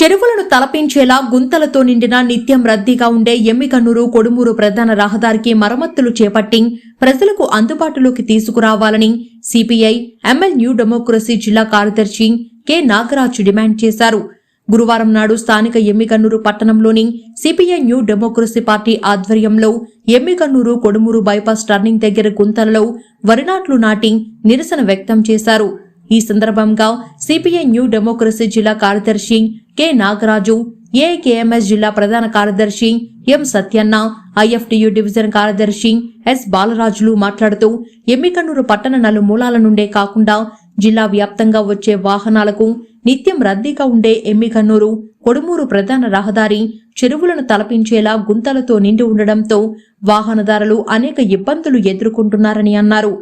చెరువులను తలపించేలా గుంతలతో నిండిన నిత్యం రద్దీగా ఉండే ఎమ్మికన్నూరు కొడుమూరు ప్రధాన రహదారికి మరమ్మతులు చేపట్టి ప్రజలకు అందుబాటులోకి తీసుకురావాలని సిపిఐ ఎంఎల్ న్యూ డెమోక్రసీ జిల్లా కార్యదర్శి కె. నాగరాజు డిమాండ్ చేశారు. గురువారం నాడు స్థానిక ఎమ్మికన్నూరు పట్టణంలోని సిపిఐ న్యూ డెమోక్రసీ పార్టీ ఆధ్వర్యంలో ఎమ్మికన్నూరు కొడుమూరు బైపాస్ టర్నింగ్ దగ్గర గుంతలలో వరినాట్లు నాటి నిరసన వ్యక్తం చేశారు. ఈ సందర్భంగా సిపిఐ న్యూ డెమోక్రసీ జిల్లా కార్యదర్శి కె. నాగరాజు ఏకేఎంఎస్ జిల్లా ప్రధాన కార్యదర్శి ఎం. సత్యన్న ఐఎఫ్టియు డివిజన్ కార్యదర్శి ఎస్. బాలరాజులు మాట్లాడుతూ ఎమ్మికన్నూరు పట్టణ నలుమూలాల నుండే కాకుండా జిల్లా వ్యాప్తంగా వచ్చే వాహనాలకు నిత్యం రద్దీగా ఉండే ఎమ్మికన్నూరు కొడుమూరు ప్రధాన రహదారి చెరువులను తలపించేలా గుంతలతో నిండి ఉండడంతో వాహనదారులు అనేక ఇబ్బందులు ఎదుర్కొంటున్నారని అన్నారు.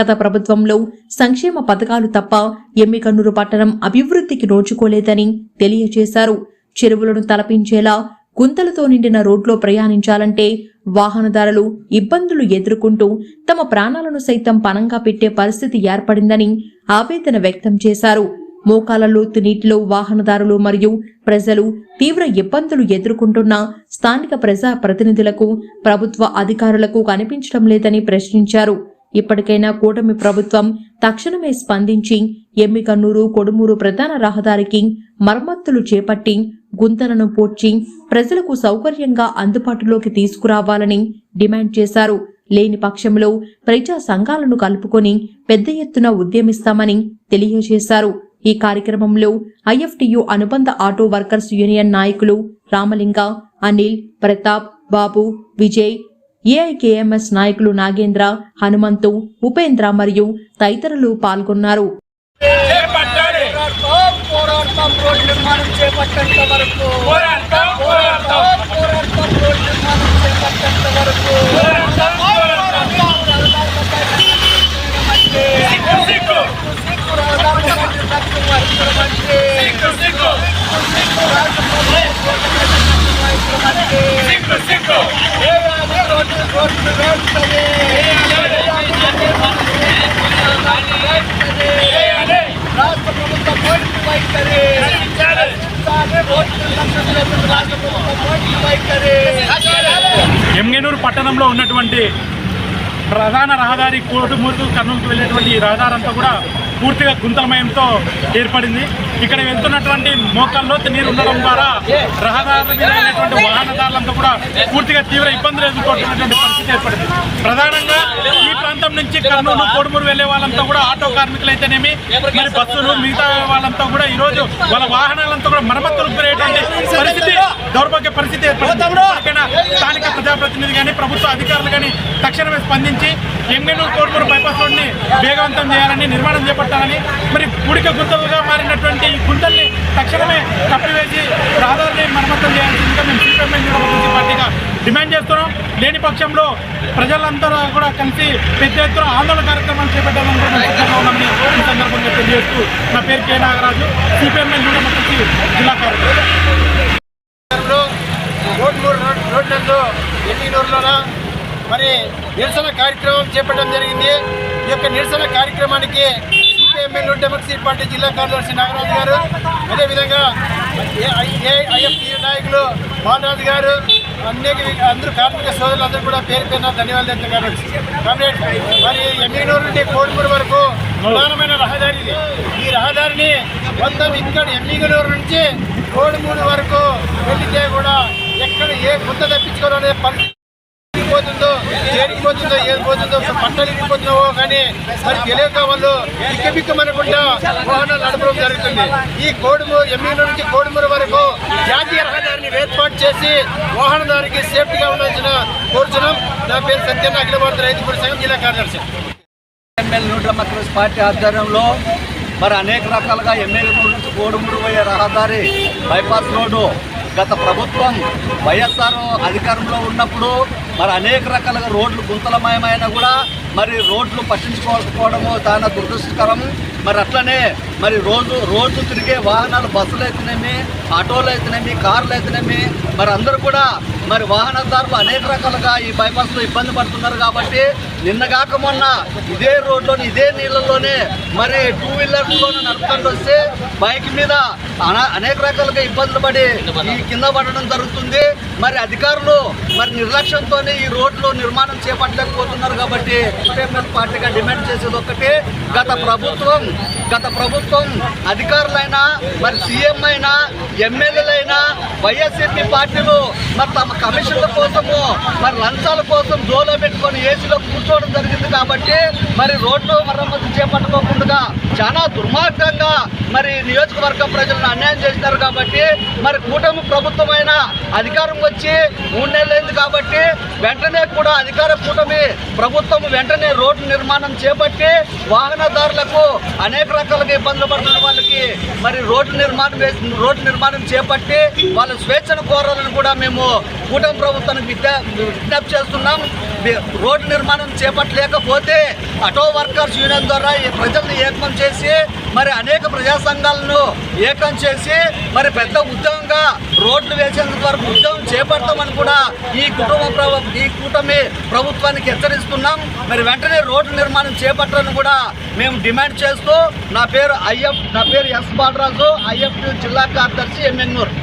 గత ప్రభుత్వంలో సంక్షేమ పథకాలు తప్ప ఎమ్మికన్నూరు పట్టణం అభివృద్ధికి నోచుకోలేదని తెలియజేశారు. చెరువులను తలపించేలా గుంతలతో నిండిన రోడ్లో ప్రయాణించాలంటే వాహనదారులు ఇబ్బందులు ఎదుర్కొంటూ తమ ప్రాణాలను సైతం పణంగా పెట్టే పరిస్థితి ఏర్పడిందని ఆవేదన వ్యక్తం చేశారు. మోకాల లోతు నీటిలో వాహనదారులు మరియు ప్రజలు తీవ్ర ఇబ్బందులు ఎదుర్కొంటున్న స్థానిక ప్రజా ప్రతినిధులకు ప్రభుత్వ అధికారులకు కనిపించడం లేదని ప్రశ్నించారు. ఇప్పటికైనా కూటమి ప్రభుత్వం తక్షణమే స్పందించి ఎమ్మికన్నూరు కొడుమూరు ప్రధాన రహదారికి మరమ్మతులు చేపట్టి గుంతలను పూడ్చి ప్రజలకు సౌకర్యంగా అందుబాటులోకి తీసుకురావాలని డిమాండ్ చేశారు. లేని పక్షంలో ప్రజా సంఘాలను కలుపుకొని పెద్ద ఎత్తున ఉద్యమిస్తామని తెలియజేశారు. ఈ కార్యక్రమంలో ఐఎఫ్టియు అనుబంధ ఆటో వర్కర్స్ యూనియన్ నాయకులు రామలింగ అనిల్ ప్రతాప్ బాబు విజయ్ ఏఐకేఎంఎస్ నాయకులు నాగేంద్ర హనుమంతు ఉపేంద్ర మరియు తదితరులు పాల్గొన్నారు. ఎంగనూరు పట్టణంలో ఉన్నటువంటి ప్రధాన రహదారి కోటుమూరుకు కర్నూలుకు వెళ్ళేటువంటి ఈ రహదారి అంతా కూడా పూర్తిగా గుంతలమయంతో ఏర్పడింది. ఇక్కడ వెళ్తున్నటువంటి మోకాల్లో నీరు ఉండడం ద్వారా రహదారి మీద వాహనదారులంతా కూడా పూర్తిగా తీవ్ర ఇబ్బందులు ఎదుర్కొంటున్నటువంటి పరిస్థితి ఏర్పడింది. ప్రధానంగా ఈ ప్రాంతం నుంచి కర్నూలు కోడుమూరు వెళ్ళే వాళ్ళంతా కూడా ఆటో కార్మికులు అయితేనేమి మరి బస్సులు మిగతా వాళ్ళంతా కూడా ఈ రోజు వాళ్ళ వాహనాలంతా కూడా మరమ్మతులు గురయ్యేటువంటి పరిస్థితి దౌర్భాగ్య పరిస్థితి ఏర్పడింది. స్థానిక ప్రజాప్రతినిధి కానీ ప్రభుత్వ అధికారులు కానీ తక్షణమే స్పందించి ఎంగనూరు కోడుమూరు బైపాస్ రోడ్ని వేగవంతం చేయాలని నిర్మాణం చేపట్టాలని మరి పుడిక గుంతలుగా మారినటువంటి ఈ గుంతల్ని తక్షణమే కప్పివేసి రహదారిని మరమ్మతులు చేయాల్సిందిగా మేము సిపిఎంఐ యూనివర్సిటీ పార్టీగా డిమాండ్ చేస్తున్నాం. లేని పక్షంలో ప్రజలందరూ కూడా కలిసి పెద్ద ఎత్తున ఆందోళన కార్యక్రమాలు చేపట్టాలని కూడా సిద్ధంగా ఉన్నామని ఈ సందర్భంగా తెలియజేస్తూ నా పేరు కె నాగరాజు. సిపిఎంఎల్ యూనివర్సిటీ జిల్లా కార్యక్రమం రోడ్ రోడ్లలో ఎన్నినూరులోన మరి నిరసన కార్యక్రమం చేపట్టడం జరిగింది. ఈ యొక్క నిరసన కార్యక్రమానికి ఎమ్మెల్యే డెమోక్రసీ పార్టీ జిల్లా కార్యదర్శి నాగరాజు గారు. అదేవిధంగా ఐఎఫ్టీ నాయకులు బాలరాజు గారు అనేక అందరూ కార్మిక సోదరులందరూ కూడా పేరు పేరున ధన్యవాదాలు చెప్తున్నారు కామ్రేడ్ మరి ఎమ్మెనూరు నుండి కోడుమూరు వరకు ప్రధానమైన రహదారి ఇది. ఈ రహదారిని మొత్తం ఇక్కడ ఎమ్మిగనూరు నుంచి కోడుమూరు వరకు వెళ్తే కూడా ఎక్కడ ఏ గుంత తప్పించుకోవాలనే పరిస్థితి పోతుందో దేనికి పోతుందో ఏది పోతుందో పంటలు ఇరిగిపోతున్నావో కానీ మరి తెలియక వాళ్ళు బిక్కబిక్కమనకుండా వాహనాలు నడపడం జరుగుతుంది. ఈ కోడుమూరు ఎమ్మెల్యే నుంచి కోడుమూరు వరకు జాతీయ రహదారిని ఏర్పాటు చేసి వాహనదారికి సేఫ్టీగా ఉండాల్సిన కోరుచున్నాం. నా పేరు సత్యన్న అఖిల భారత రైతు కూడి సంఘం జిల్లా కార్యదర్శి. ఎమ్మెల్యే న్యూ పార్టీ ఆధ్వర్యంలో మరి అనేక రకాలుగా ఎమ్మెల్యే నుంచి కోడుమూరు పోయే రహదారి బైపాస్ రోడ్డు గత ప్రభుత్వం వైఎస్ఆర్ అధికారంలో ఉన్నప్పుడు మరి అనేక రకాలుగా రోడ్లు గుంతలమయమైన కూడా మరి రోడ్లు పట్టించుకోకపోవడము చాలా దురదృష్టకరం. మరి అట్లనే మరి రోజు రోజు తిరిగే వాహనాలు బస్సులు అయితేనేమి ఆటోలు అయితేనేమి కార్లు అయితేనేమి మరి అందరూ కూడా మరి వాహనదారులు అనేక రకాలుగా ఈ బైపాస్లో ఇబ్బంది పడుతున్నారు కాబట్టి నిన్నగాక మొన్న ఇదే రోడ్లోని ఇదే నీళ్ళలోనే మరి టూ వీలర్లోనే నడుపుకుంటూ వస్తే బైక్ మీద అనేక రకాలుగా ఇబ్బందులు పడి ఈ కింద పడడం జరుగుతుంది. మరి అధికారులు మరి నిర్లక్ష్యంతో ఈ రోడ్లు నిర్మాణం చేపట్టలేకపోతున్నారు కాబట్టి ఎంఎల్ పార్టీగా డిమాండ్ చేసేది ఒక్కటి. గత ప్రభుత్వం గత ప్రభుత్వం అధికారులైనా మరి సీఎం అయినా ఎమ్మెల్యేలైనా వైఎస్ఆర్పీ పార్టీలు మరి తమ కమిషన్ల కోసము మరి లంచాల కోసం జోలో పెట్టుకొని ఏసీలో కూర్చోవడం జరిగింది కాబట్టి మరి రోడ్లు మరమ్మతు చేపట్టుకోకుండా చాలా దుర్మార్గంగా మరి నియోజకవర్గ ప్రజలను అన్యాయం చేస్తారు కాబట్టి మరి కూటమి ప్రభుత్వమైన అధికారం వచ్చి మూడు నెలలైంది కాబట్టి వెంటనే కూడా అధికార కూటమి ప్రభుత్వం వెంటనే రోడ్డు నిర్మాణం చేపట్టి వాహనదారులకు అనేక రకాలుగా ఇబ్బందులు పడుతున్న వాళ్ళకి మరి రోడ్డు నిర్మాణం వేసి రోడ్డు నిర్మాణం చేపట్టి వాళ్ళ స్వేచ్ఛను కోరాలని కూడా మేము కూటమి ప్రభుత్వానికి విజ్ఞ విజ్ఞప్తి చేస్తున్నాం. రోడ్డు నిర్మాణం చేపట్టలేకపోతే ఆటో వర్కర్స్ యూనియన్ ద్వారా ఈ ప్రజల్ని ఏకం చేసి మరి అనేక ప్రజా సంఘాలను ఏకం చేసి మరి పెద్ద ఉద్యమంగా రోడ్లు వేసేందుకు వరకు ఉద్యమం చేపడతామని కూడా ఈ కుటుంబ ఈ కూటమి ప్రభుత్వానికి హెచ్చరిస్తున్నాం. మరి వెంటనే రోడ్డు నిర్మాణం చేపట్టాలని కూడా మేము డిమాండ్ చేస్తూ నా పేరు ఐఎఫ్ నా పేరు ఎస్ బాలరాజు. ఐఎఫ్ జిల్లా కార్యదర్శి ఎంఎన్నూరు